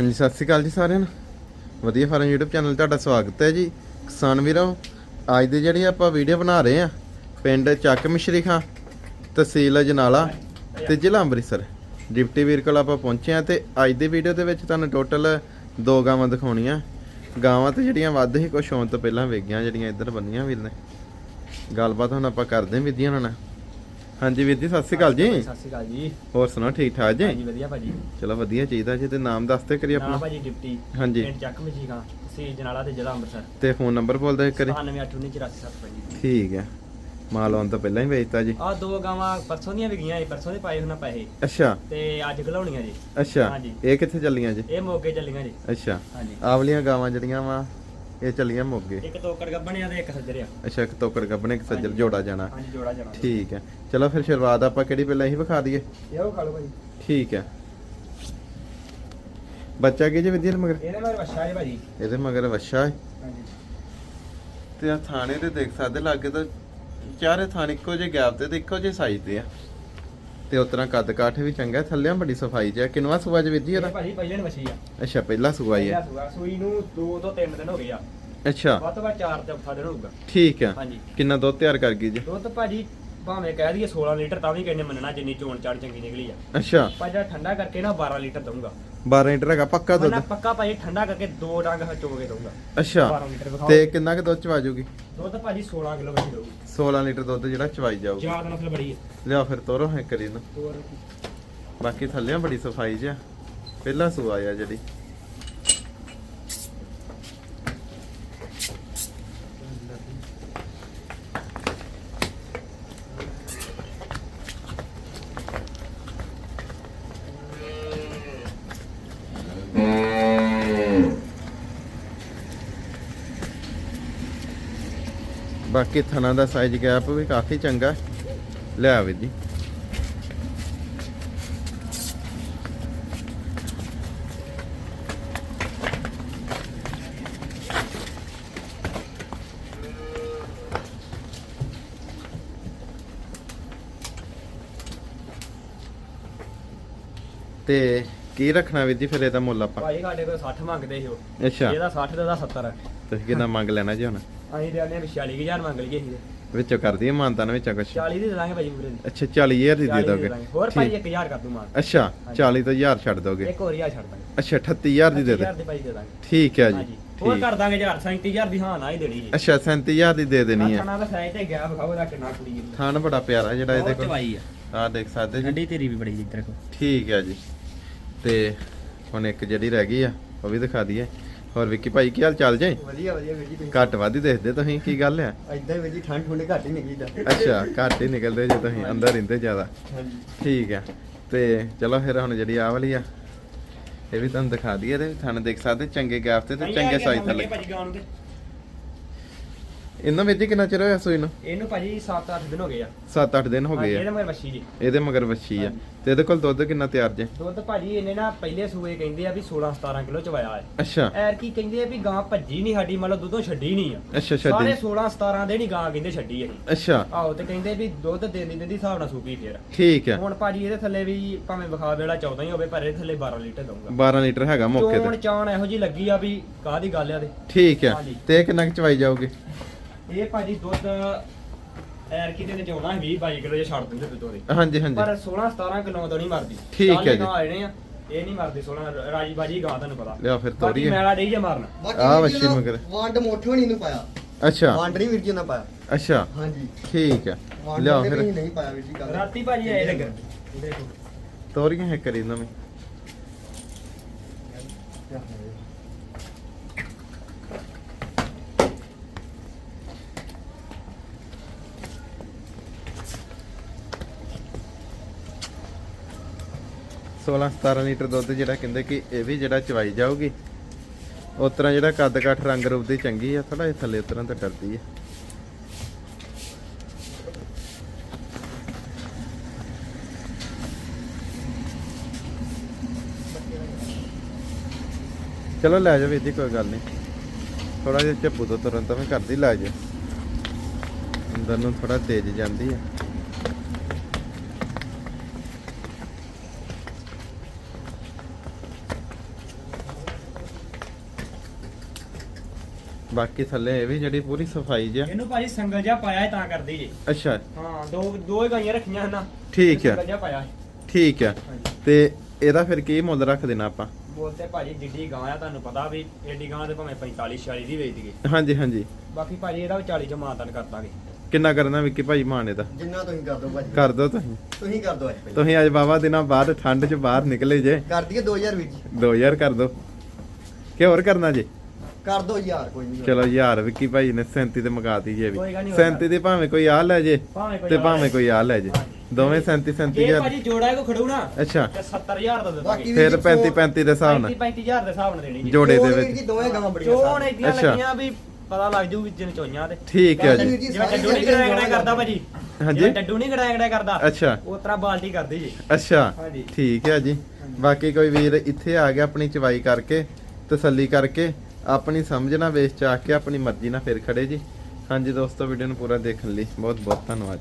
ਹਾਂਜੀ, ਸਤਿ ਸ਼੍ਰੀ ਅਕਾਲ ਜੀ ਸਾਰਿਆਂ ਨੂੰ। ਵਧੀਆ ਫਾਰਮ YouTube ਚੈਨਲ ਤੁਹਾਡਾ ਸਵਾਗਤ ਹੈ ਜੀ। ਕਿਸਾਨ ਵੀਰੋ, ਅੱਜ ਦੀ ਜਿਹੜੀ ਆਪਾਂ ਵੀਡੀਓ ਬਣਾ ਰਹੇ ਆ ਪਿੰਡ ਚੱਕ ਮਿਸ਼ਰੀ ਖਾਂ, ਤਹਿਸੀਲ ਅਜਨਾਲਾ ਤੇ ਜ਼ਿਲ੍ਹਾ ਅੰਮ੍ਰਿਤਸਰ। ਡਿਪਟੀ ਵੀਰ ਕੋਲ ਆਪਾਂ ਪਹੁੰਚੇ ਆ ਤੇ ਅੱਜ ਦੀ ਵੀਡੀਓ ਦੇ ਵਿੱਚ ਤੁਹਾਨੂੰ ਟੋਟਲ ਦੋ ਗਾਵਾਂ ਦਿਖਾਉਣੀਆਂ। ਗਾਵਾਂ ਤੇ ਜਿਹੜੀਆਂ ਵੱਧ ਹੀ ਕੁਛ ਹੋਣ ਤੋਂ ਪਹਿਲਾਂ ਵੇਗੀਆਂ ਜਿਹੜੀਆਂ ਇੱਧਰ ਬੰਨੀਆਂ ਵੀਰ ਨੇ। ਗੱਲਬਾਤ ਹੁਣ ਆਪਾਂ ਕਰਦੇ ਹਾਂ ਵੀਰ ਉਹਨਾਂ ਨਾਲ। ਹਾਂਜੀ ਵੀਰ ਜੀ ਸਤਿ ਸ਼੍ਰੀ ਅਕਾਲ ਜੀ। ਸਤਿ ਸ਼੍ਰੀ ਅਕਾਲ ਜੀ। ਹੋਰ ਸੁਣਾਓ ਠੀਕ ਠਾਕ ਜੀ? ਹਾਂਜੀ ਵਧੀਆ ਭਾਜੀ। ਚਲੋ ਵਧੀਆ ਚਾਹੀਦਾ ਜੀ ਤੇ ਨਾਮ ਦੱਸਦੇ ਕਰੀ ਆਪਣਾ। ਭਾਜੀ ਡਿਪਟੀ ਹਾਂਜੀ। ਪਿੰਡ ਚੱਕ ਮਜੀ ਖਾਂ ਸੀ ਜਨਾਲਾ ਤੇ ਜ਼ਿਲ੍ਹਾ ਅੰਮ੍ਰਿਤਸਰ। ਤੇ ਫੋਨ ਨੰਬਰ ਬੋਲਦੇ ਇੱਕ ਕਰੀ 98849477 ਭਾਜੀ। ਠੀਕ ਹੈ। ਮਾਲ ਆਉਣ ਤੋਂ ਪਹਿਲਾਂ ਹੀ ਵੇਚਤਾ ਜੀ। ਆ ਦੋ ਗਾਵਾਂ ਪਰਸੋਂ ਦੀਆਂ ਵਿਗੀਆਂ ਇਹ ਪਰਸੋਂ ਦੇ ਪਾਏ ਉਹਨਾਂ ਪੈਸੇ। ਅੱਛਾ। ਤੇ ਅੱਜ ਘਲਾਉਣੀਆਂ ਜੀ। ਅੱਛਾ। ਹਾਂਜੀ। ਇਹ ਕਿੱਥੇ ਚੱਲੀਆਂ ਜੀ? ਇਹ ਮੋਗੇ ਚੱਲੀਆਂ ਜੀ। ਅੱਛਾ। ਹਾਂਜੀ। ਆਵਲੀਆਂ ਗਾਵਾਂ ਜਿਹੜੀਆਂ ਵਾ ਇਹ ਚੱਲੀਆਂ ਮੋਗੇ। ਇੱਕ ਤੋਕੜ ਗੱਬਣਿਆ ਤੇ ਇੱਕ ਸੱਜਰਿਆ। ਅੱਛਾ ਇੱਕ ਤੋਕੜ ਗੱਬਣੇ ਇੱਕ ਹਾਂਜੀ। ਜੋੜਾ ਜਾਣਾ। ਹਾਂਜੀ ਜੋੜਾ ਜਾਣਾ। ਠੀਕ ਹੈ। ਚਲੋ ਫਿਰ ਸ਼ੁਰੂਆਤ ਆਪਾਂ ਕਿਹੜੀ ਪਹਿਲਾਂ ਹੀ ਵਿਖਾ ਦਈਏ? ਇਹ ਉਹ ਖਾ ਲਓ ਭਾਜੀ ਠੀਕ ਹੈ। ਬੱਚਾ ਕੀ ਜੀ ਵਿਦਿਆ ਮਗਰ? ਇਹਦੇ ਮਗਰ ਵਛਾ ਹੈ ਭਾਜੀ। ਇਹਦੇ ਮਗਰ ਵੱਛਾ ਹੈ। ਹਾਂਜੀ। ਤੇ ਆ ਥਾਣੇ ਤੇ ਦੇਖ ਸਕਦੇ ਲੱਗੇ ਤਾਂ ਚਾਰੇ ਥਾਣੇ ਇੱਕੋ ਜਿਹੇ ਗੈਪ ਤੇ ਤੇ ਇੱਕੋ ਜਿਹੇ ਸਾਈਜ਼ ਤੇ ਆ। ਤੇ ਉਤਰਾ ਕੱਦ ਕਾਠ ਵੀ ਚੰਗਾ ਥੱਲੇ ਬੜੀ ਸਫ਼ਾਈ ਚ ਆ। ਕਿੰਨਵਾ ਸੂਆ ਇਹ ਇਹਦਾ? ਭਾਜੀ ਪਹਿਲੇ ਵਛੀ ਆ। ਅੱਛਾ ਪਹਿਲਾ ਸੂਆ ਹੀ ਆ। ਸੂਆ, ਸੂਈ ਨੂੰ 2 ਤੋਂ 3 ਦਿਨ ਹੋ ਗਏ ਆ। ਅੱਛਾ। ਵੱਧ ਤੋਂ ਵੱਧ 4 ਚੌਥਾ ਦਿਨ ਹੋਊਗਾ। ਠੀਕ ਆ। ਹਾਂਜੀ। ਕਿੰਨਾ ਦੁੱਧ ਤਿਆਰ ਕਰ ਗਈ ਜੀ? ਦੁੱਧ ਭਾਜੀ ਭਾਵੇਂ ਕਹਿ ਦਈਏ 16 ਲੀਟਰ ਤਾਂ ਵੀ ਕਹਿੰਦੇ ਮੰਨਣਾ ਜਿੰਨੀ ਚੋਣ ਚਾੜ ਚੰਗੀ ਨਿਕਲੀ ਆ। ਅੱਛਾ। ਜਿਹੜਾ ਠੰਡਾ ਕਰਕੇ ਨਾ 12 ਲੀਟਰ ਦਊਂਗਾ। 12 ਲੀਟਰ ਹੈਗਾ ਪੱਕਾ ਦੁੱਧ? ਮੈਂ ਪੱਕਾ ਭਾਜੀ ਠੰਡਾ ਕਰਕੇ ਦੋ ਡੰਗ ਚੋ ਕੇ ਦਊਂਗਾ। ਅੱਛਾ 12 ਲੀਟਰ ਵਿਖਾਓ। ਤੇ ਕਿੰਨਾ ਕੁ ਦੁੱਧ ਚਵਾ ਜੂਗੀ ਦੁੱਧ ਭਾਜੀ 16 ਕਿਲੋ ਵਿੱਚ ਦਊਗੀ 16 ਲੀਟਰ ਦੁੱਧ ਜਿਹੜਾ ਚਵਾਈ ਜਾਊਗਾ। ਜ਼ਿਆਦਾ ਨਸਲ ਬੜੀ ਹੈ। ਲਿਆ ਫਿਰ ਤੋਰੋ ਹੈ ਕਰੀ ਨੂੰ ਹੋਰ ਬਾਕੀ ਥੱਲੇ ਬੜੀ ਸਫ਼ਾਈ ਚ ਆ। ਪਹਿਲਾ ਸੂਆ ਆ ਜਿਹੜੀ। ਬਾਕੀ ਥਣਾ ਦਾ ਸਾਈਜ਼ ਗੈਪ ਵੀ ਕਾਫੀ ਚੰਗਾ। ਲਿਆ ਵੀਰ ਜੀ। ਤੇ ਕੀ ਰੱਖਣਾ ਵੀਰ ਜੀ ਫਿਰ ਇਹਦਾ ਮੁੱਲ ਆਪਾਂ? ਭਾਜੀ ਸਾਡੇ ਕੋਲ 60 ਮੰਗਦੇ ਸੀ ਉਹ। ਅੱਛਾ। ਇਹਦਾ 60 ਤੇ ਉਹਦਾ 70 ਤੁਸੀਂ ਕਿੰਨਾ ਮੰਗ ਲੈਣਾ ਜੀ ਹੁਣ? ਅਸੀਂ ਦੇ ਆਨੇ 46000 ਮੰਗ ਲਈਏ ਸੀ ਵਿੱਚੋਂ ਕਰਦੀ ਹੈ ਮਾਨਤਾਨ ਵਿੱਚੋਂ ਕੁਛ? 40 ਦੀ ਦੇ ਦਾਂਗੇ ਭਾਜੀ ਪੂਰੇ ਦੀ। ਅੱਛਾ 40000 ਦੀ ਦੇ 40 ਦੋਗੇ। ਦਾਂਗੇ। ਹੋਰ ਭਾਜੀ 1000 ਕਰ ਦੂੰ ਮਾਨ ਅੱਛਾ ਹਾਂਜੀ। 40 ਤੋਂ 1000 ਛੱਡ ਦੋਗੇ। ਇੱਕ ਹੋਰ ਹਜ਼ਾਰ ਛੱਡ ਦਾਂਗੇ। ਅੱਛਾ 38000 ਦੀ ਦੇ ਦੇ। 1000 ਦੀ ਭਾਜੀ ਦੇ ਦਾਂਗੇ। ਠੀਕ ਹੈ ਜੀ। ਹਾਂਜੀ। ਹੋਰ ਠੀਕ। ਕਰ ਦਾਂਗੇ 1000 37000 ਦੀ ਹਾਂ ਨਾ ਹੀ ਦੇਣੀ ਜੀ ਅੱਛਾ 37000 ਦੀ ਦੇ ਦੇਣੀ ਹੈ। ਖਾਣਾ ਦਾ ਸਾਈਜ਼ ਤੇ ਗਿਆ ਵਿਖਾਓ ਦਾ ਕਿੰਨਾ ਕੁੜੀ ਹੈ। ਥਾਨ ਬੜਾ ਪਿਆਰਾ ਜਿਹੜਾ ਇਹਦੇ ਕੋਲ। ਚਵਾਈ ਆ। ਆ ਦੇਖ ਸਕਦੇ ਜੀ। ਠੰਡੀ ਤੇਰੀ ਵੀ ਬੜੀ ਇੱਧਰ ਕੋ ਠੀਕ ਹੈ ਜੀ। ਤੇ ਹੁਣ ਇੱਕ ਜਿਹੜੀ ਰਹਿ ਗਈ ਆ ਉਹ ਵੀ ਦਿਖਾ ਦਈਏ। ਹੋਰ ਵਿੱਕੀ ਭਾਈ ਕੀ ਹਾਲ ਚਾਲ ਜੇ? ਵਧੀਆ ਵਧੀਆ ਵੀਰ ਜੀ ਤੁਸੀਂ? ਘੱਟ ਵੱਧ ਹੀ ਦੇਖਦੇ ਤੁਸੀਂ ਕੀ ਗੱਲ ਆ? ਇਦਾਂ ਹੀ ਵੀਰ ਜੀ ਠੰਡ ਠੁੰਡ ਘੱਟ ਹੀ ਨਿਕਲੀ ਦਾ ਅੱਛਾ ਘੱਟ ਹੀ ਨਿਕਲਦੇ ਜੇ ਤੁਸੀਂ ਅੰਦਰ ਰਹਿੰਦੇ ਜ਼ਿਆਦਾ। ਹਾਂਜੀ। ਠੀਕ ਆ। ਤੇ ਚਲੋ ਫਿਰ ਹੁਣ ਜਿਹੜੀ ਆਹ ਵਾਲੀ ਆ ਇਹ ਵੀ ਤੁਹਾਨੂੰ ਦਿਖਾ ਦਈਏ ਤੇ ਥਣ ਦੇਖ ਸਕਦੇ ਚੰਗੇ ਗੈਪ ਤੇ ਤੇ ਚੰਗੇ ਸਾਈਜ਼ ਥੱਲੇ। ਇਹਨਾਂ ਵਿੱਚ ਕਿੰਨਾ ਚਿਰ ਹੋਇਆ ਸੂਈ ਨੂੰ? ਇਹਨੂੰ ਭਾਜੀ 7-8 ਦਿਨ ਹੋ ਗਏ ਆ। 7-8 ਦਿਨ ਹੋ ਗਏ ਇਹਦੇ ਆ ਮਗਰ ਵੱਛੀ ਜੀ। ਇਹਦੇ ਮਗਰ ਵੱਛੀ ਆ। ਤੇ ਇਹਦੇ ਕੋਲ ਦੁੱਧ ਕਿੰਨਾ ਤਿਆਰ ਜੇ? ਦੁੱਧ ਭਾਜੀ ਇਹਨੇ ਨਾ ਪਹਿਲੇ ਸੂਏ ਕਹਿੰਦੇ ਆ ਵੀ 16-17 ਕਿਲੋ ਚਵਾਇਆ ਹੈ। ਅੱਛਾ। ਐਰ ਕੀ ਕਹਿੰਦੇ ਆ ਵੀ ਗਾਂ ਭੱਜੀ ਨਹੀਂ ਸਾਡੀ ਮਤਲਬ ਦੁੱਧੋਂ ਛੱਡੀ ਨਹੀਂ ਆ। ਅੱਛਾ ਸਾਰੇ ਛੱਡੀ 16-17 ਦੇ ਨਹੀਂ ਗਾਂ ਕਹਿੰਦੇ ਛੱਡੀ ਅਸੀਂ ਅੱਛਾ। ਆਹੋ ਤੇ ਕਹਿੰਦੇ ਵੀ ਦੁੱਧ ਦੇਣੀ ਦਿੰਦੀ ਹਿਸਾਬ ਨਾਲ ਸੂਪੀ ਫੇਰ। ਠੀਕ ਆ ਹੁਣ ਭਾਜੀ ਇਹਦੇ ਥੱਲੇ ਵੀ ਭਾਵੇਂ ਵਿਖਾ ਵੇਲਾ 14 ਹੀ ਹੋਵੇ ਪਰ ਇਹਦੇ ਥੱਲੇ 12 ਲੀਟਰ ਦਊਂਗਾ। 12 ਲੀਟਰ ਹੈਗਾ ਮੌਕੇ ਚੋਣ ਤੇ। ਚਾਣ ਇਹੋ ਜੀ ਲੱਗੀ ਆ ਵੀ ਕਾਹਦੀ ਗੱਲ ਆ ਤੇ ਠੀਕ ਹਾਂਜੀ। ਤੇ ਕਿੰਨਾ ਕੁ ਚਵਾਈ ਜਾਓਗੇ ਇਹ ਭਾਜੀ ਦੁੱਧ ਐਰ ਕਿਤੇ ਨੇ ਚਾਉਣਾ 20 22 ਕਿਲੋ ਜੇ ਛੱਡ ਦਿੰਦੇ ਦੁੱਧ ਉਹਦੇ ਹਾਂਜੀ ਹਾਂਜੀ। ਪਰ 16 17 ਕਿਲੋ ਤੋਂ ਨਹੀਂ ਮਰਦੀ। ਠੀਕ ਹੈ ਜੀ। ਆ ਇਹ ਨਹੀਂ ਮਰਦੀ 16 ਰਾਜੀ ਬਾਜੀ ਗਾਂ ਤੁਹਾਨੂੰ ਪਤਾ। ਲਿਆ ਫਿਰ ਬਾਕੀ ਤੋਰੀਏ ਮੈਲਾ ਡਈ ਜੇ ਮਾਰਨਾ। ਆਹ ਵੱਛੀ ਮਗਰ। ਵਾਂਡ ਮੋਠੋ ਨਹੀਂ ਨੂੰ ਪਾਇਆ। ਅੱਛਾ। ਵਾਂਡ ਨਹੀਂ ਵੀਰ ਜੀ ਉਹਨਾਂ ਪਾਇਆ। ਅੱਛਾ। ਹਾਂਜੀ। ਠੀਕ ਆ। ਵਾਂਡ ਲਿਆ ਫਿਰ। ਨਹੀਂ ਪਾਇਆ ਵੀਰ ਜੀ ਕੱਲ ਰਾਤੀ ਭਾਜੀ ਆਏ ਲੱਗਣ ਦੇਖੋ। ਤੋਰੀਆਂ ਹੈ ਕਰੀ ਨਵੇਂ ਸੋਲਾਂ 17 ਲੀਟਰ ਦੁੱਧ ਜਿਹੜਾ ਕਹਿੰਦੇ ਕਿ ਇਹ ਵੀ ਜਿਹੜਾ ਚਵਾਈ ਜਾਊਗੀ। ਉਸ ਤਰ੍ਹਾਂ ਜਿਹੜਾ ਕੱਦ ਕੱਠ ਰੰਗ ਰੂਪ ਦੀ ਚੰਗੀ ਆ ਥੋੜਾ ਜਿਹਾ ਥੱਲੇ ਉਤਰਨ ਤਾਂ ਡਰਦੀ ਆ। ਚਲੋ ਲੈ ਜਾ ਵੀਰ ਜੀ, ਕੋਈ ਗੱਲ ਨਹੀਂ। ਥੋੜਾ ਜਿਹਾ ਝੱਪੂ ਤੋਂ ਤੁਰੰਤ ਮੈਂ ਕਰਦੀ, ਲੈ ਜਾ ਅੰਦਰ ਨੂੰ ਥੋੜਾ ਤੇਜ਼ ਜਾਂਦੀ ਆ। ਬਾਕੀ ਥੱਲੇ ਇਹ ਵੀ ਜਿਹੜੀ ਪੂਰੀ ਸਫ਼ਾਈ ਜਿਹਾ ਇਹਨੂੰ ਭਾਜੀ ਸੰਗਲ ਜਿਹਾ ਪਾਇਆ ਹੈ ਤਾਂ ਕਰਦੀ ਜੀ। ਅੱਛਾ। ਹਾਂ ਦੋ ਦੋ ਹੀ ਗਾਈਆਂ ਰੱਖੀਆਂ ਹਨ ਠੀਕ ਹੈ ਸੰਗਲ ਜਿਹਾ ਪਾਇਆ ਹੈ ਠੀਕ ਹੈ ਤੇ ਇਹਦਾ ਫਿਰ ਕੀ ਮੁੱਲ ਰੱਖ ਦੇਣਾ ਆਪਾਂ? ਬੋਲਤੇ ਭਾਜੀ ਜਿੱਡੀ ਗਾਂ ਆ ਤੁਹਾਨੂੰ ਪਤਾ ਵੀ ਏਡੀ ਗਾਂ ਦੇ ਭਾਵੇਂ 45 46 ਦੀ ਵੇਚ ਦਈਏ। ਹਾਂਜੀ ਹਾਂਜੀ। ਬਾਕੀ ਭਾਜੀ ਇਹਦਾ ਵੀ 40 ਚ ਮਾਨਤਨ ਕਰ ਦਾਂਗੇ। ਕਿੰਨਾ ਕਰਨਾ ਵਿੱਕੀ ਭਾਈ ਮਾਣੇ ਦਾ ਜਿੰਨਾ ਤੁਸੀਂ ਕਰ ਦੋ ਭਾਜੀ। ਕਰ ਦੋ ਤੁਸੀਂ। ਤੁਸੀਂ ਕਰ ਦੋ ਅੱਜ ਭਾਈ ਤੁਸੀਂ ਅੱਜ ਬਾਬਾ ਦਿਨਾਂ ਬਾਅਦ ਠੰਡ 'ਚ ਬਾਹਰ ਨਿਕਲੇ ਜੇ। ਕਰ ਦਈਏ 2000 ਵਿੱਚ 2000 ਕਰ ਦੋ। ਕਿ ਹੋਰ ਕਰਨਾ ਜੀ? ਕਰ ਦੋ ਯਾਰ ਕੋਈ ਨਹੀਂ। ਚਲੋ ਯਾਰ ਵਿੱਕੀ ਭਾਈ ਨੇ 37 ਤੇ ਮਗਾਤੀ ਜੇ ਵੀ। ਕੋਈ ਗੱਲ ਨੀ, 37 ਦੇ ਭਾਵੇਂ ਕੋਈ ਆ ਲੈ ਜੇ ਭਾਵੇਂ ਕੋਈ ਤੇ ਆ ਭਾਵੇਂ। ਕੋਈ ਆ ਲੈ ਜੇ। ਦੋਵੇਂ 37 37 ਇਹ ਹਜ਼ਾਰ। ਭਾਜੀ ਜੋੜਾ ਕੋ ਖੜੂ ਨਾ ਅੱਛਾ। ਤੇ 70000 ਦਾ ਦੇ ਬਾਕੀ ਦਾਂਗੇ ਫਿਰ 35 35 ਦੇ ਹਿਸਾਬ ਨਾਲ। 35 35000 ਦੇ ਹਿਸਾਬ ਨਾਲ ਦੇਣੀ ਜੀ। ਜੋੜੇ ਦੇ ਵਿੱਚ। ਦੋਵੇਂ ਗਾਵਾਂ ਬੜੀਆਂ ਚੋਣ ਸਾਰੀਆਂ। ਇਦਾਂ ਅੱਛਾ। ਲੱਗੀਆਂ ਵੀ ਪਤਾ ਲੱਗ ਜੂ ਵੀ ਜਿਨ ਚੋਈਆਂ ਤੇ ਠੀਕ ਹੈ ਜੀ। ਜਿਵੇਂ ਡੱਡੂ ਨਹੀਂ ਗੜਾਇਆ ਦੋਵਾਂ ਕਰਦਾ ਭਾਜੀ? ਹਾਂਜੀ। ਜਿਵੇਂ ਡੱਡੂ ਨਹੀਂ ਗੜਾਇਆ ਗੜਾਇਆ ਕਰਦਾ। ਅੱਛਾ। ਉਸ ਤਰ੍ਹਾਂ ਬਾਲਟੀ ਕਰਦੀ ਜੀ। ਅੱਛਾ। ਹਾਂਜੀ। ਠੀਕ ਹੈ ਜੀ। ਬਾਕੀ ਕੋਈ ਵੀਰ ਇੱਥੇ ਆ ਗਿਆ ਆਪਣੀ ਚਵਾਈ ਕਰਕੇ ਤਸੱਲੀ ਕਰਕੇ। ਆਪਣੀ ਸਮਝ ਨਾਲ ਵੇਚ ਚਾ ਕੇ ਆਪਣੀ ਮਰਜ਼ੀ ਨਾਲ ਫਿਰ ਖੜੇ ਜੀ। ਹਾਂਜੀ ਦੋਸਤੋ ਵੀਡੀਓ ਨੂੰ ਪੂਰਾ ਦੇਖਣ ਲਈ ਬਹੁਤ ਬਹੁਤ ਧੰਨਵਾਦ।